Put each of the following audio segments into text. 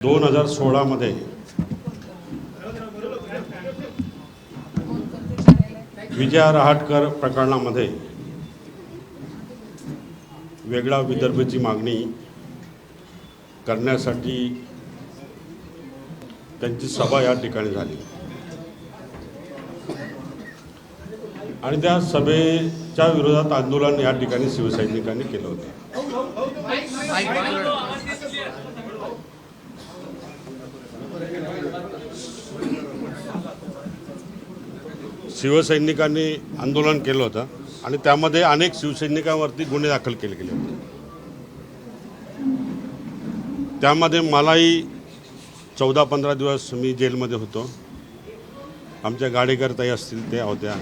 दोन हजार सोळामध्ये विजया रहाटकर प्रकरणामध्ये वेगळा विदर्भची मागणी करण्यासाठी त्यांची सभा या ठिकाणी झाली. आणि त्या सभेच्या विरोधात आंदोलन या ठिकाणी शिवसैनिकांनी केलं होतं. शिवसैनिकांनी आंदोलन केलं होतं आणि त्यामध्ये अनेक शिवसैनिकांवरती गुन्हे दाखल केले गेले होते. त्यामध्ये मलाही चौदा पंधरा दिवस मी जेलमध्ये होतो. आमच्या गाडेकरताई असतील त्या होत्या.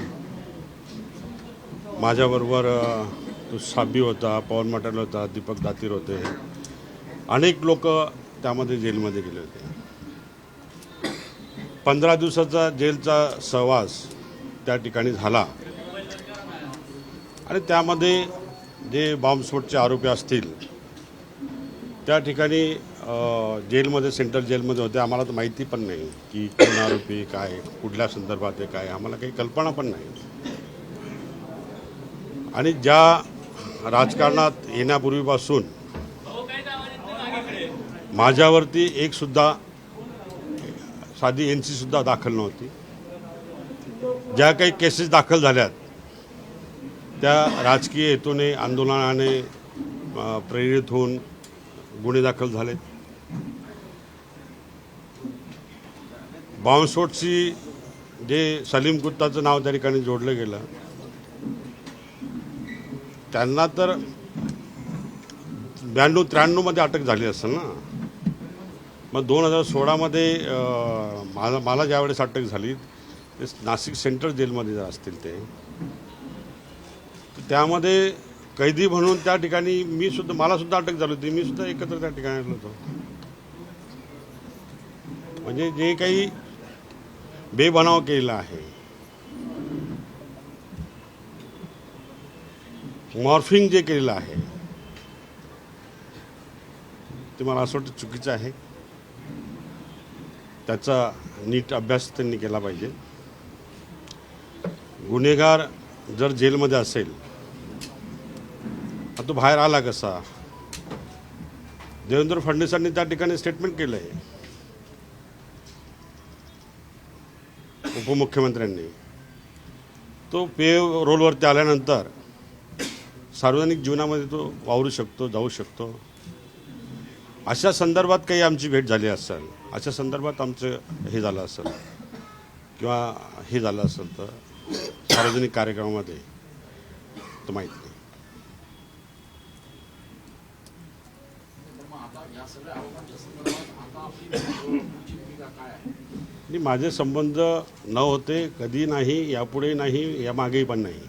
माझ्याबरोबर तो साबी होता पवन मटाल होता दीपक दातीर होते. अनेक लोक त्यामध्ये जेलमध्ये गेले होते. पंधरा दिवसाचा जेलचा सहवास त्या ठिकाणी झाला. आणि त्यामध्ये जे बॉम्बस्फोटचे आरोपी असतील त्या ठिकाणी जेलमध्ये सेंट्रल जेलमध्ये होते. आम्हाला तर माहिती पण नाही की कोण आरोपी काय कुठल्या संदर्भात आहे काय आम्हाला काही कल्पना पण नाही. आणि ज्या राजकारणात येण्यापूर्वीपासून माझ्यावरती एक सुद्धा साधी एन सी सुद्धा दाखल नव्हती. ज्या काही केसेस दाखल झाल्यात त्या राजकीय हेतूने आंदोलनाने प्रेरित होऊन गुन्हे दाखल झाले बॉम्बस्फोटशी जे सलीम गुत्ताचं नाव त्या ठिकाणी जोडलं गेलं त्यांना तर ब्याण्णव त्र्याण्णवमध्ये अटक झाली असेल ना? मग दोन हजार सोळामध्ये मला मला ज्यावेळेस अटक झाली नाशिक सेंट्रल जेलमध्ये जर असतील ते त्यामध्ये कैदी म्हणून त्या ठिकाणी मी सुद्धा मला सुद्धा अटक झाली होती. मी सुद्धा एकत्र त्या ठिकाणी आलो होतो. म्हणजे जे काही बेबनाव केलेला आहे मॉर्फिंग जे केलेलं आहे ते मला असं वाटतं चुकीचं आहे. त्याचा नीट अभ्यास त्यांनी केला पाहिजे. गुन्हेगार जर जेलमध्ये असेल तो बाहेर आला कसा? देवेंद्र फडणवीसांनी त्या ठिकाणी स्टेटमेंट केलं आहे उपमुख्यमंत्र्यांनी. तो पे रोलवरती आल्यानंतर सार्वजनिक जीवनामध्ये तो वावरू शकतो जाऊ शकतो. अशा संदर्भात काही आमची भेट झाली असेल अशा संदर्भात आमचं हे झालं असेल किंवा हे झालं असेल तर सार्वजनिक कार्यक्रमामध्ये तो माहीत नाही. आणि माझे संबंध न होते कधी नाही यापुढे नाही यामागेही पण नाही.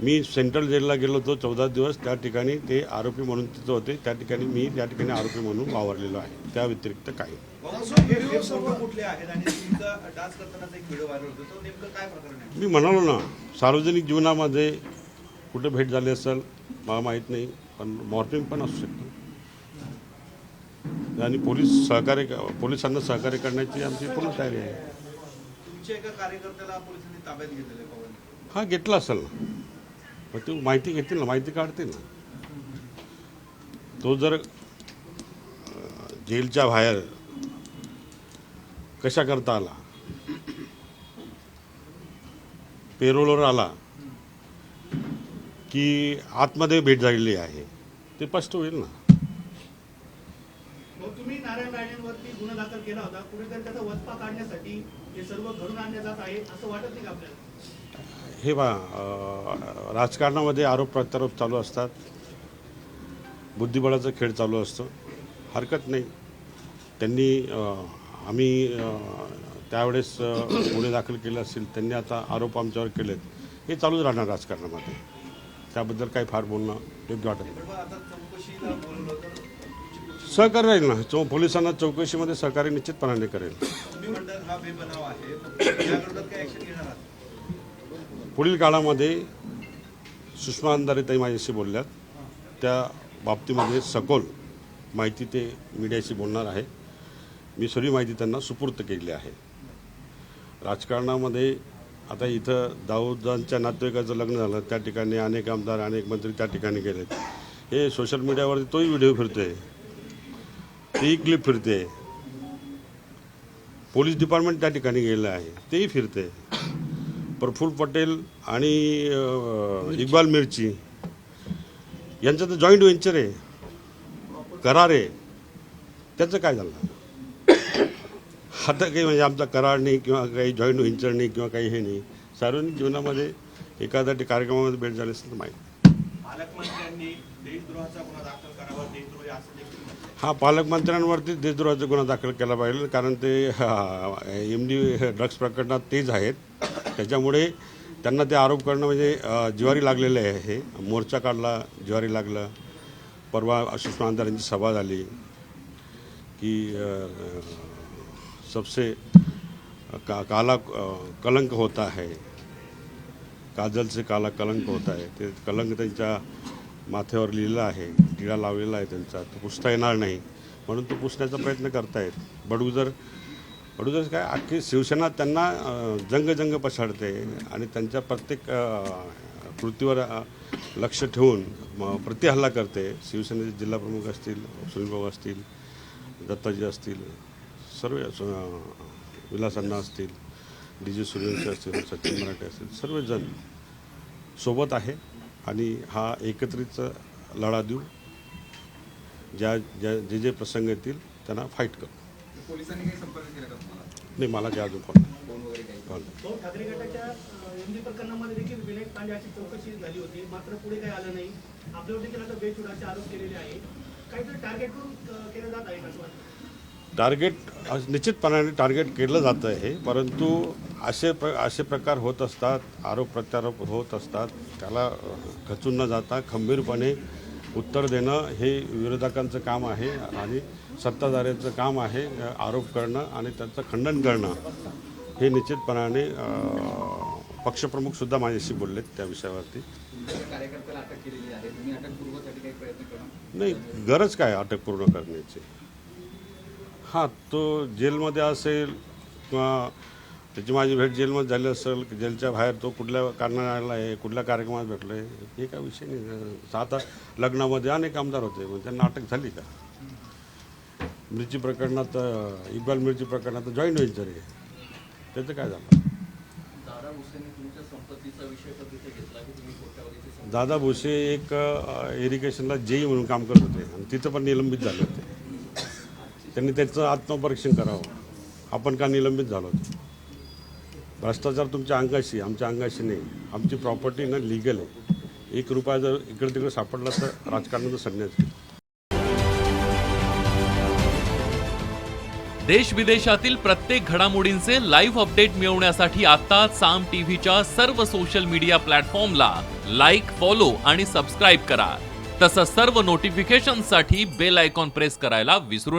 मी सेंट्रल जेलला गेलो होतो चौदा दिवस. त्या ठिकाणी ते आरोपी म्हणून तिथं होते. त्या ठिकाणी मी त्या ठिकाणी आरोपी म्हणून वावरलेलो आहे. त्या व्यतिरिक्त काही मी म्हणालो ना सार्वजनिक जीवनामध्ये कुठे भेट झाली असेल मला माहीत नाही पण मॉर्फिंग पण असू शकतं. आणि पोलीस सहकार्य पोलिसांना सहकार्य करण्याची आमची पूर्ण तयारी आहे. हा घेतला असेल ना. पण ते माहिती घेतील ना माहिती काढतील ना. तो जर जेलच्या बाहेर कशा करता आला? पेरोलवर आला की आतमध्ये भेट झालेली आहे? ते स्पष्ट होईल ना. तुम्ही नारायण राणेंवरती गुन्हा दाखल केला होता. कुठेतरी त्याचा वचपा काढण्यासाठी हे सर्व घडून आणले जात आहे असं वाटत नाही का आपल्याला? हे बा राजकारणामध्ये आरोप प्रत्यारोप चालू असतात. बुद्धिबळाचा खेळ चालू असतो. हरकत नाही. त्यांनी आम्ही त्यावेळेस गुन्हे दाखल केले असतील त्यांनी आता आरोप आमच्यावर केलेत. हे चालूच राहणार राजकारणामध्ये. त्याबद्दल काही फार बोलणं योग्य वाटत नाही. सहकार्य राहील ना? चौ पोलिसांना चौकशीमध्ये सहकार्य निश्चितपणाने करेल. पुढील काळामध्ये सुषमा ताई माझ्याशी बोलल्यात. त्या बाबतीमध्ये सखोल माहिती ते मीडियाशी बोलणार आहे. मी सर्व माहिती त्यांना सुपूर्त केली आहे. राजकारणामध्ये आता इथं दाऊदांच्या नातेवाईकाचं लग्न झालं त्या ठिकाणी अनेक आमदार अनेक मंत्री त्या ठिकाणी गेलेत. हे सोशल मीडियावरती तोही व्हिडिओ फिरतोय. तीही क्लिप फिरते पोलीस डिपार्टमेंट त्या ठिकाणी गेलं आहे. तेही फिरते प्रफुल्ल पटेल आणि इक्बाल मिर्ची यांचं तर जॉईंट व्हेंचर आहे. करार आहे. त्याचं काय झालं? आता काही म्हणजे आमचा करार नाही किंवा काही जॉईंट व्हेंचर नाही किंवा काही हे नाही. सार्वजनिक जीवनामध्ये एखाद्या कार्यक्रमामध्ये भेट झाली असेल तर माहिती. हा पालकमंत्र्यांवरती देशद्रोहाचा गुन्हा दाखल केला पाहिजे कारण ते एम डी ड्रग्ज प्रकरणात तेच आहेत. त्याच्यामुळे त्यांना ते आरोप करणं म्हणजे ज्वारी जिवारी लागलेलं आहे हे. मोर्चा काढला जिवारी लागलं. परवा सुषमा आमदारांची सभा झाली की सबसे का काला कलंक होता है. काजलचे काला कलंक होता आहे ते कलंक त्यांच्या माथ्यावर लिहिलं आहे. टिळा लावलेला आहे त्यांचा. तो पुसता येणार नाही. म्हणून तो पुसण्याचा प्रयत्न करतायत. बडगुजर बडगुजर काय अख्खी शिवसेना त्यांना जंग जंग पछाडते आणि त्यांच्या प्रत्येक कृतीवर लक्ष ठेवून म, प्रतिहल्ला करते. शिवसेनेचे जिल्हाप्रमुख असतील सुनीलभाऊ असतील दत्ताजी असतील सर्व विलासांना असतील डी जे सूर्यवंशी असतील सचिन मराठे असतील सर्वजण सोबत आहे आणि हा एकत्रित लढा देऊ ज्या ज्या जे जे प्रसंग येतील त्यांना फाईट करू पोलिसांनी काही संपर्क केला का तुम्हाला? नाही मला काय अजून फोन फोन वगैरे काही कॉल भाऊ ठाकरे गटाच्या एमडी प्रकरणामध्ये देखील विनायक पांडे अशी चौकशी झाली होती. मात्र पुढे काही आलं नाही. आपल्यावर देखील आता बेछुडाचे आरोप केलेले आहे. काहीतरी टार्गेट करून अं, केलं जात आहे का असं वाटतं टार्गेट आज निश्चितपणाने टार्गेट केलं जातं आहे. परंतु असे प्र असे प्रकार होत असतात आरोप प्रत्यारोप होत असतात त्याला अ, खचून न जाता खंबीरपणे उत्तर देणं हे विरोधकांचं काम आहे आणि सत्ताधाऱ्यांचं काम आहे आरोप करणं आणि त्यांचं खंडन करणं. हे निश्चितपणाने पक्षप्रमुखसुद्धा माझ्याशी बोललेत त्या विषयावरती. नाही गरज काय अटक पूर्ण करण्याची? हां तो जेलमध्ये असेल किंवा त्याची माझी भेट जेलमध्ये झाली असेल जेलच्या बाहेर तो कुठल्या कारणाने आला आहे कुठल्या कार्यक्रमात भेटलो आहे हे काय विषय नाही. आता लग्नामध्ये अनेक आमदार होते मग त्यांना अटक झाली का? मिरची प्रकरणात इक्बाल मिरची प्रकरणात जॉईंट व्हेंचर आहे. त्याचं काय झालं? दादा भुसे एक इरिगेशनला जेई म्हणून काम करत होते. आणि तिथं पण निलंबित झाले होते. त्यांनी त्याचं आत्मपरीक्षण करावं. आपण का निलंबित झालो? होतो भ्रष्टाचार तुमच्या अंगाशी आमच्या अंगाशी नाही. आमची प्रॉपर्टी ना लिगल आहे. एक रुपया जर इकडे तिकडे सापडला तर राजकारणाचं संन्यास देश विदेशातील प्रत्येक घडामोडींचे लाईव्ह अपडेट मिळवण्यासाठी आता साम टीव्हीच्या सर्व सोशल मीडिया प्लॅटफॉर्मला लाईक फॉलो आणि सबस्क्राईब करा. तसंच सर्व नोटिफिकेशनसाठी बेल आयकॉन प्रेस करायला विसरू नका.